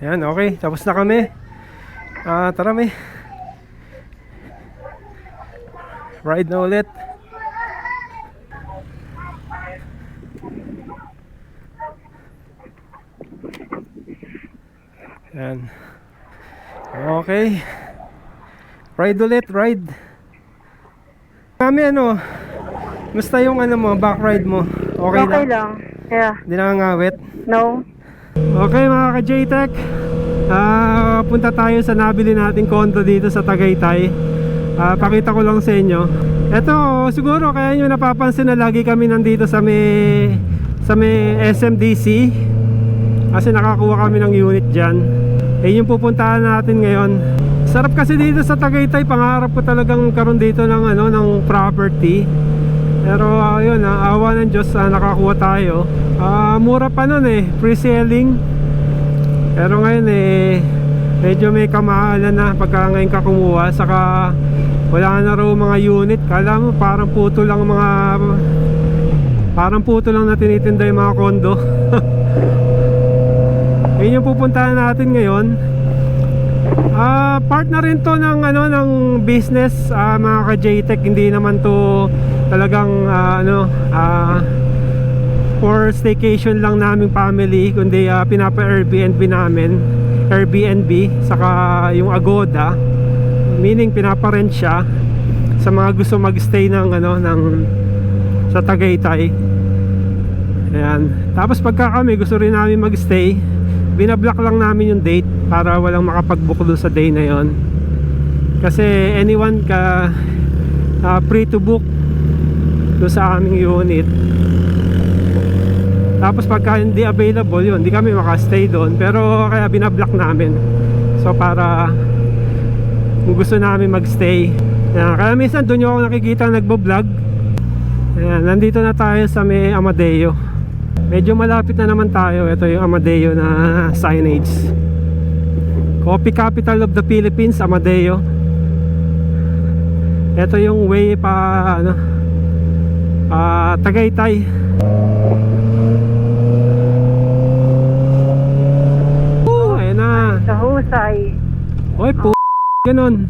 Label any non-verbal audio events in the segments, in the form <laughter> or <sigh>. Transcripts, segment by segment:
Yan, okay. Tapos na kami. Ah, tara may. Ride na ulit. Yan. Okay. Ride ulit, ride. Kami ano, Musta yung ano mo, back ride mo? Okay, Okay lang? lang. Yeah. Hindi nakangawit? No. Okay mga ka-JTech. Ah Punta tayo sa nabili nating condo dito sa Tagaytay. Ah, Pakita ko lang sa inyo. Ito siguro kaya nyo napapansin na lagi kami nandito sa may Sa may SMDC Kasi nakakuha kami ng unit dyan. Eh yung pupuntahan natin ngayon. Sarap kasi dito sa Tagaytay. Pangarap ko talagang karon dito ng, ano, ng property pero ayun, ah, awa ng Diyos ah, nakakuha tayo. Ah, mura pa nun eh, pre-selling. Pero ngayon eh, medyo may kamahalan na pagka ngayon ka kumuha. Saka wala na raw mga unit. Kala mo parang puto lang mga... Parang puto lang na tinitinda yung mga kondo. <laughs> Yun yung pupuntahan natin ngayon. Ah, part na rin to ng ano ng business ah, mga ka-JTech hindi naman to talagang ah, ano ah, for staycation lang naming family kundi ah, pinapa Airbnb namin. Airbnb saka yung Agoda. Meaning pinapa-rent siya sa mga gusto magstay ng ano ng sa Tagaytay. Ayan. Tapos pagka kami gusto rin namin magstay binablock lang namin yung date para walang makapag-book doon sa day na yon kasi anyone ka ah, free to book doon sa aming unit tapos pagka hindi available yun hindi kami makastay doon pero kaya binablock namin so para kung gusto namin magstay Ayan, kaya minsan doon yung ako nakikita nagbo-vlog Ayan, nandito na tayo sa may Amadeo Medyo malapit na naman tayo. Ito yung Amadeo na signage. Coffee capital of the Philippines, Amadeo. Ito yung way pa ano ah Tagaytay. Oh, ayun na. Sa husay. Oy, po. Ganun.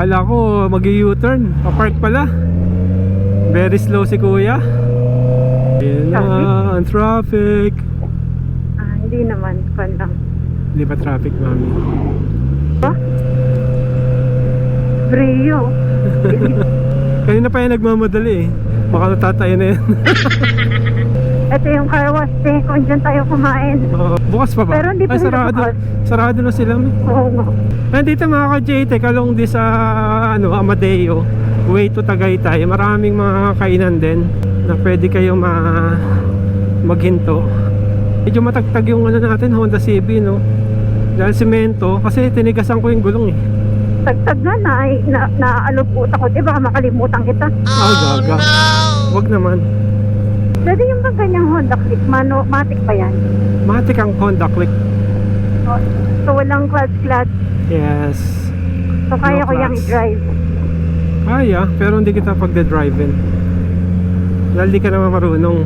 Kala ko mag-u-turn. Pa-park pala. Very slow si kuya. Ayun na, ang traffic. Ah, hindi naman. Kwan lang. Hindi pa traffic, mami. Ba? Brio. <laughs> Kanina pa yan nagmamadali eh. Baka natatayo na yan. <laughs> Ito yung car wash eh. Kung dyan tayo kumain. Oo, bukas pa ba? Pero hindi pa Ay, sila sarado. bukas. Sarado na sila. Oo nga. Nandito mga ka-JTech along di sa ano, Amadeo way to Tagaytay maraming mga kainan din na pwede kayo ma maghinto medyo matagtag yung ano natin Honda CB no dahil semento kasi tinigasan ko yung gulong eh Tagtag na na, na naaalog utak ko. Di baka makalimutan kita. ah gaga wag naman Dati yung bang ganyang Honda Click, mano, matic pa yan. matik ang Honda Click So, so walang clutch-clutch. yes So kaya No ko yung clutch. i-drive. kaya pero hindi kita pagde-drive-in dahil di ka naman marunong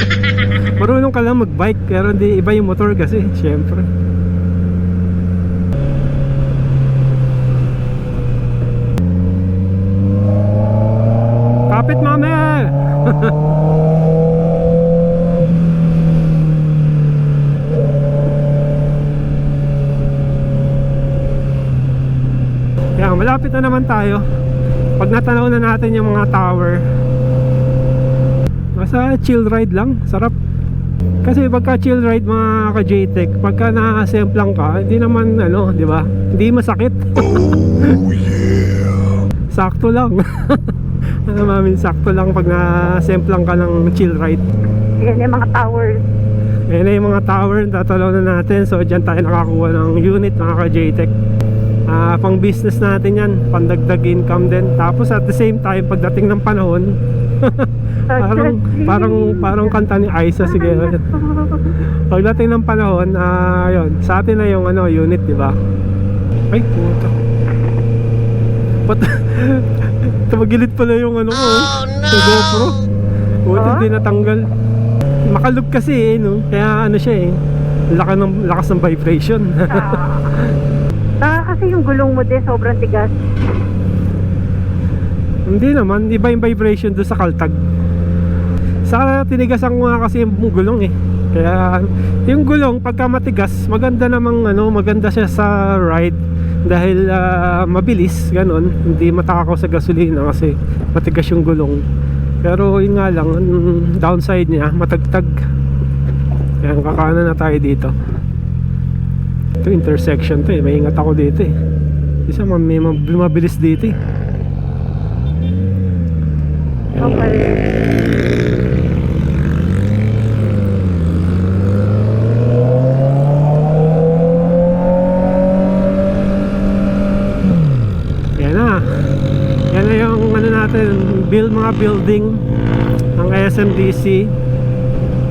<laughs> marunong ka lang mag-bike pero hindi iba yung motor kasi <laughs> syempre kapit mami Yan, na naman tayo. Pag natanaw na natin yung mga tower Basta chill ride lang, sarap. Kasi pagka chill ride mga ka-JTEC Pagka na-assemble lang ka, hindi naman ano, di ba? Hindi masakit. Oh yeah. Sakto lang. <laughs> Ano mamin, sakto lang pag na-assemble lang ka ng chill ride. Yan yung mga towers. Ayan na yung mga tower, tatalaw na natin. So dyan tayo nakakuha ng unit mga ka-JTEC Ah, pang business natin yan, pandagdag income din. Tapos at the same time, pagdating ng panahon, <laughs> parang parang parang kanta ni Aisa sige. <laughs> Pagdating ng panahon, ah, yun, sa atin na yung ano, unit, di ba? Ay, puta. Pat <laughs> Tumagilid pala yung ano ko. Oh, no! Yung GoPro. Buti Ah? hindi natanggal. makalog kasi eh, no? Kaya ano siya eh. Laka ng, lakas ng vibration. Kasi yung gulong mo din sobrang tigas. Hindi naman, iba yung vibration doon sa kaltag. Sa tinigasan ko nga kasi yung gulong eh. Kaya yung gulong pagka matigas, maganda namang ano, maganda siya sa ride dahil ah, mabilis, ganun. Hindi matakaw sa gasolina kasi matigas yung gulong. Pero yun nga lang, ang downside niya, matagtag. Kaya kakanan na tayo dito. Ito intersection to eh, maingat ako dito eh. Isa may mab- mabilis dito eh. Okay. Yan na. Yan na yung ano natin, build mga building ng SMDC.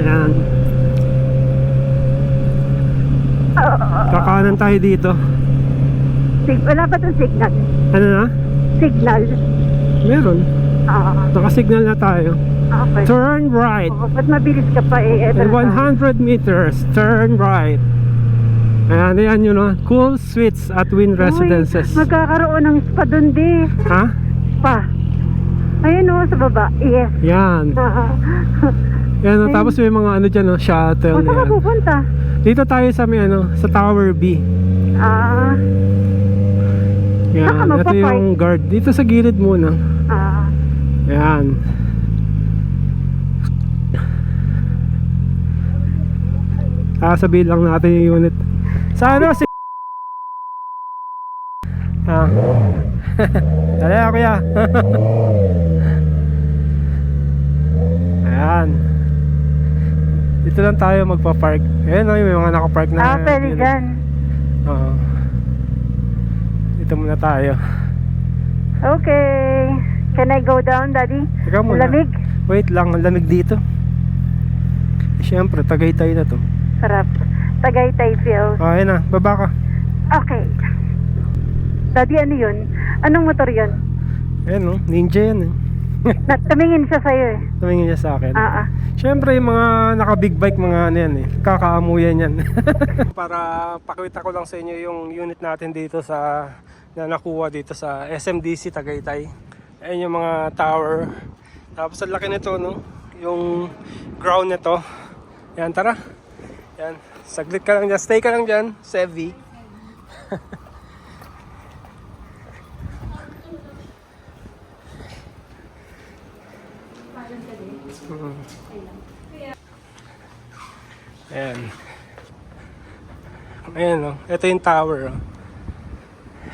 Yan. Kakanan tayo dito. Sig- wala ba itong signal? Ano na? Signal. Meron. Ah, Nakasignal na tayo. okay. Turn right. Oh, ba't mabilis ka pa eh? Na. 100 meters, turn right. Ayan, yan yun no. Cool Suites at Win Residences. Uy, magkakaroon ng spa dun di. Ha? Spa. Ayun o, sa baba. Yes. Yan. Ah. Yan, no? tapos may mga ano dyan, no? shuttle. Kung saan ka pupunta? Dito tayo sa may ano, sa Tower B. Ah, Yan, ito yung guard. Dito sa gilid muna. ah. Yan. Sasabihin lang natin yung unit. Sana si... <laughs> Ah. <laughs> Dali ako kuya. <laughs> Ayan. Dito lang tayo magpa-park. Ayan o, may mga nakapark na. Ah, pwede dyan. Oo. Dito muna tayo. Okay. Can I go down, Daddy? Teka muna. Lamig? Wait lang, ang lamig dito. Siyempre, Tagaytay na to. Sarap. Tagaytay feels. Oh, ayun na, baba ka. Okay. Daddy, ano yun? Anong motor yun? Ayan no, ninja yan eh. Na, tumingin siya sa'yo eh. Tumingin niya sa akin. Ah, ah. Siyempre, yung mga naka-big bike, mga ano yan eh. Kakaamuyan yan. <laughs> Para pakita ko lang sa inyo yung unit natin dito sa na nakuha dito sa SMDC Tagaytay. Ayan yung mga tower. Tapos ang laki nito, no? Yung ground nito. Yan, tara. Yan. Saglit ka lang dyan. Stay ka lang dyan. Sevi. <laughs> Ayan. Ayan o. Ito yung tower. Oh.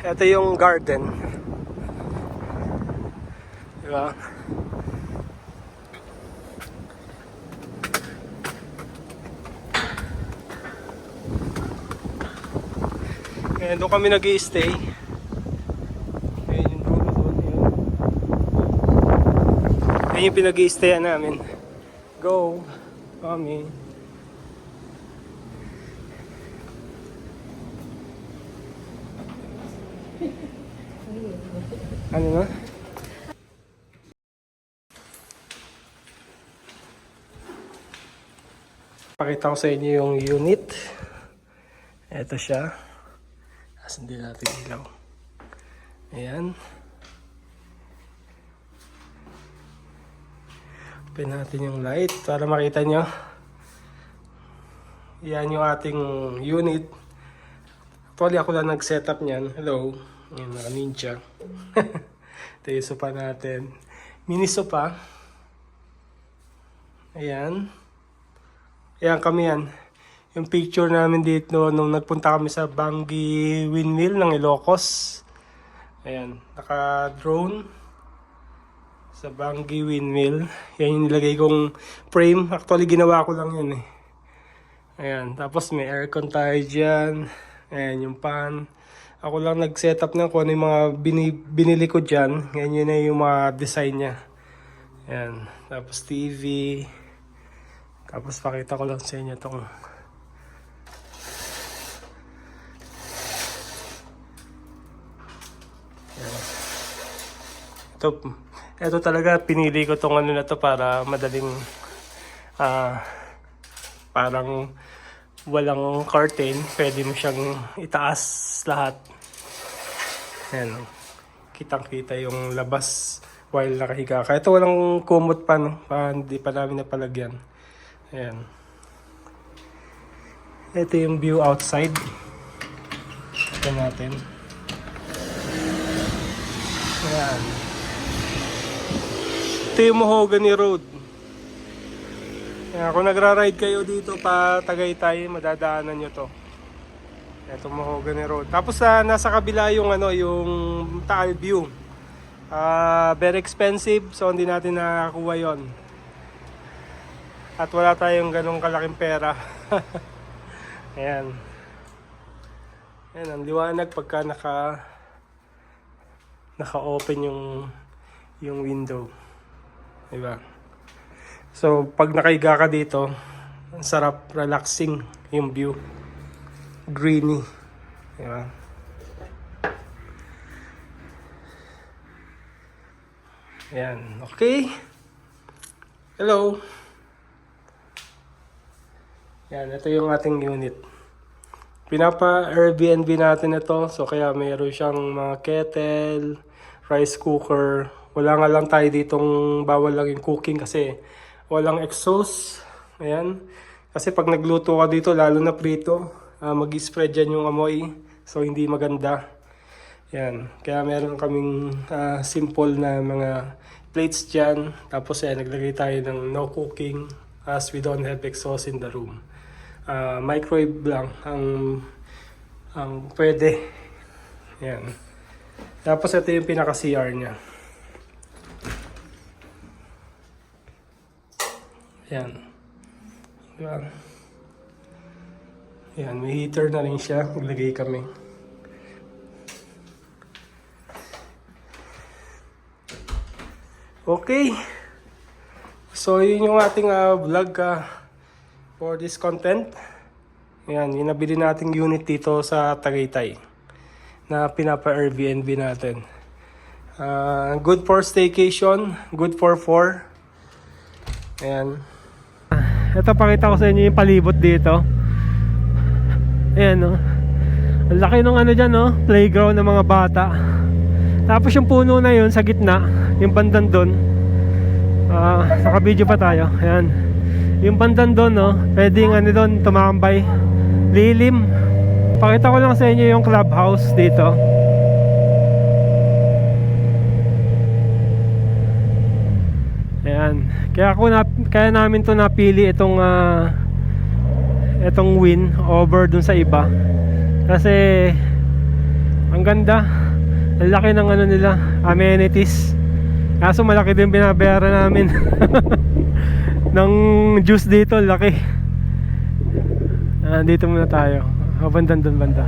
Ito yung garden. Diba? Ayan, doon kami nag stay Ayan yung dulo doon. Ayan. Yung pinag stayan namin. Go. Kami. Ano na? Pakita ko sa inyo yung unit. Ito siya. Asan din natin ilaw. Ayan. Open natin yung light para makita nyo. Yan yung ating unit. Actually ako lang nag-setup niyan. Hello. Ayan, naka ninja. <laughs> Ito yung sopa natin. Mini sopa. Ayan. Ayan kami yan. Yung picture namin dito nung nagpunta kami sa Bangi Windmill ng Ilocos. Ayan. Naka-drone sa Bangi Windmill. Yan yung nilagay kong frame. Actually, ginawa ko lang yun eh. Ayan. Tapos may aircon tayo dyan. Ayan yung pan. Ako lang nag-setup ng kung ano yung mga bini, binili ko dyan. Ngayon yun na yung mga design niya. Ayan. Tapos TV. Tapos pakita ko lang sa inyo itong Ito, ito talaga pinili ko tong ano na to para madaling ah Parang walang curtain. Pwede mo siyang itaas lahat. Ayan. oh. Kitang-kita yung labas while nakahiga ka. Ito walang kumot pa, no? Pa, hindi pa namin napalagyan. Ayan. Ito yung view outside. Ito natin. Ayan. Ito yung Mahogany Road. Ayan, kung nagra-ride kayo dito pa Tagaytay, madadaanan nyo to. Ito Mahogany Road. Tapos sa nasa kabila yung ano, yung Taal View. Ah, very expensive, so hindi natin nakakuha 'yon. At wala tayong ganong kalaking pera. <laughs> Ayan. Ayan, ang liwanag pagka naka naka-open yung yung window. Diba? So, pag nakahiga ka dito, ang sarap, relaxing yung view. Greeny. Diba? Ayan. Okay. Hello. Yan, ito yung ating unit. Pinapa Airbnb natin ito. So kaya mayroon siyang mga kettle, rice cooker. Wala nga lang tayo ditong bawal lang yung cooking kasi walang exhaust. Ayan. Kasi pag nagluto ka dito, lalo na prito, ah, mag-spread dyan yung amoy. So hindi maganda. Yan. Kaya meron kaming ah, simple na mga plates dyan. Tapos yan, naglagay tayo ng no cooking as we don't have exhaust in the room. Ah, microwave lang ang ang pwede. Yan. Tapos ito yung pinaka CR niya. Yan. Diba? Yan, may heater na rin siya. Maglagay kami. Okay. So, yun yung ating ah, vlog ah, for this content. Ayan, yung nabili nating unit dito sa Tagaytay na pinapa-Airbnb natin. Ah, good for staycation, good for four. Ayan. Ito pakita ko sa inyo yung palibot dito. Ayan no. Ang laki ng ano dyan no, playground ng mga bata. Tapos yung puno na yun sa gitna, yung bandang doon. Ah, naka-video pa tayo. Ayan. Yung bandang doon no, pwedeng ano doon tumambay. Lilim. Pakita ko lang sa inyo yung clubhouse dito. Ayan. Kaya ako na, kaya namin to napili itong ah, itong win over dun sa iba. Kasi ang ganda. Ang laki ng ano nila, amenities. Kaso malaki din binabayaran namin. <laughs> ng juice dito, laki. Ah, dito muna tayo. O, bandan dun banda.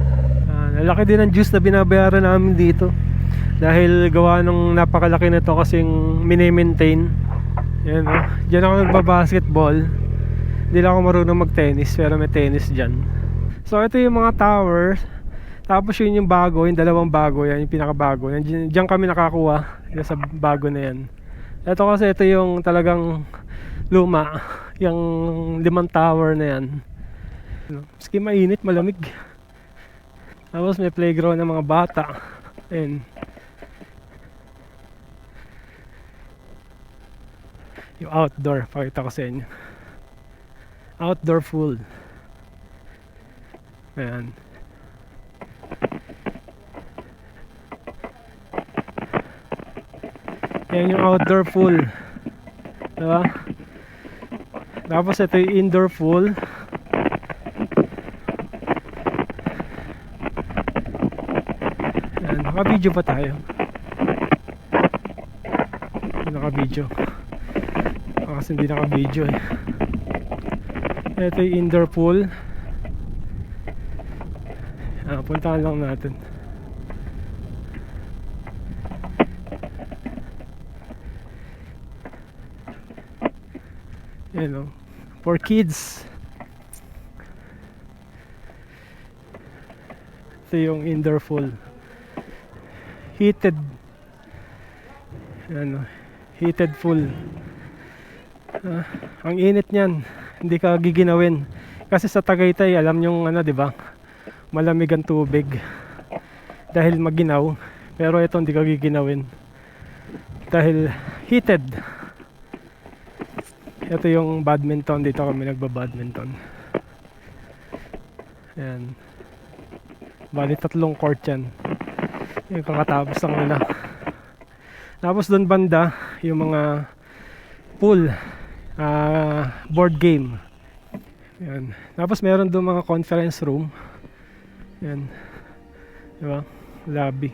Ah, laki din ng juice na binabayaran namin dito. Dahil gawa ng napakalaki na to kasing mini-maintain. Yan oh. Diyan ako nagbabasketball. Hindi lang ako marunong mag-tennis pero may tennis dyan. So ito yung mga towers. Tapos yun yung bago, yung dalawang bago yan, yung pinakabago. Yan, dyan kami nakakuha sa bago na yan. Ito kasi ito yung talagang luma. Yung limang tower na yan. Maski mainit, malamig. Tapos may playground ng mga bata. Ayan. Yung outdoor, pakita ko sa inyo. Outdoor pool. Ayan. Ayan yung outdoor pool. Diba? Tapos ito yung indoor pool. Ayan, naka-video pa tayo. Naka-video. Ah, Kasi hindi naka-video eh. Ito yung indoor pool. Ah, puntahan lang natin. Yan o. For kids. Ito yung indoor pool. Heated. Yan o. Heated pool. Ah, ang init niyan. hindi ka giginawin. Kasi sa Tagaytay, alam yung ano, di ba? Malamig ang tubig. Dahil maginaw. Pero ito hindi ka giginawin. Dahil heated. Ito yung badminton. Dito kami nagbabadminton. Ayan. Bali tatlong court yan. Yung kakatapos lang nila. Tapos doon banda, yung mga pool, ah, board game. Yan. Tapos meron doon mga conference room. Yan. Di ba? Lobby.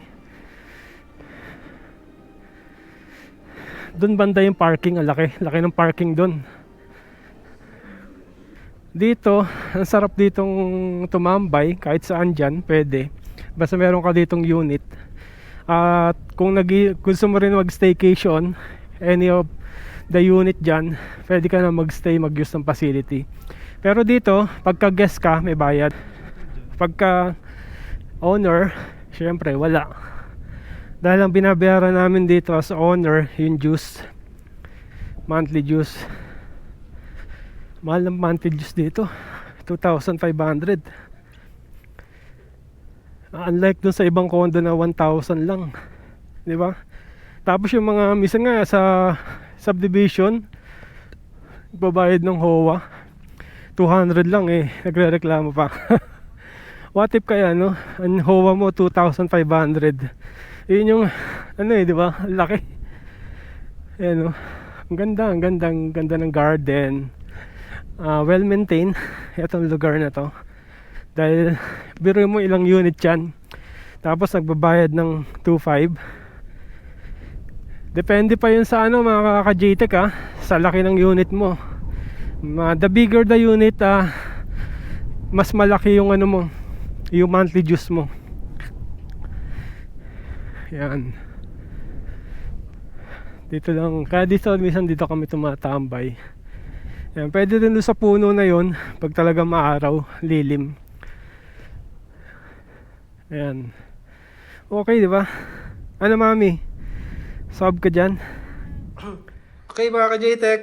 Doon banda yung parking, ang laki. Laki ng parking doon. Dito, ang sarap ditong tumambay kahit saan dyan, pwede. Basta meron ka ditong unit. At kung nag gusto mo rin mag-staycation, any of the unit dyan, pwede ka na mag-stay, mag-use ng facility. Pero dito, pagka guest ka, may bayad. Pagka owner, syempre wala. Dahil ang binabayaran namin dito as owner, yung juice, monthly juice. Mahal ng monthly juice dito, 2,500. Unlike dun sa ibang condo na 1,000 lang. Di ba? Tapos yung mga, minsan nga sa subdivision, babayad ng HOA, 200 lang eh, nagre-reklamo pa. <laughs> What if kaya no, ang HOA mo 2,500. Yun yung, ano eh, di ba? Laki. Ayan no. Ang ganda, ang ganda, ang ganda ng garden. Ah, well maintained itong lugar na to. Dahil, biro mo ilang unit yan. Tapos nagbabayad ng 2.5. Depende pa yun sa ano mga kaka-JTEC ah, sa laki ng unit mo. The bigger the unit, ah, mas malaki yung ano mo, yung monthly dues mo. Yan. Dito lang, kaya dito, minsan dito kami tumatambay. Yan, pwede din sa puno na yon pag talaga maaraw, lilim. Ayan. Okay, di ba? Ano, mami? Sub ka dyan? <clears throat> Okay, mga ka-JTEC.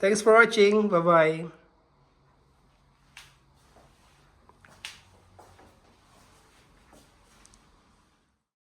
Thanks for watching. Bye-bye.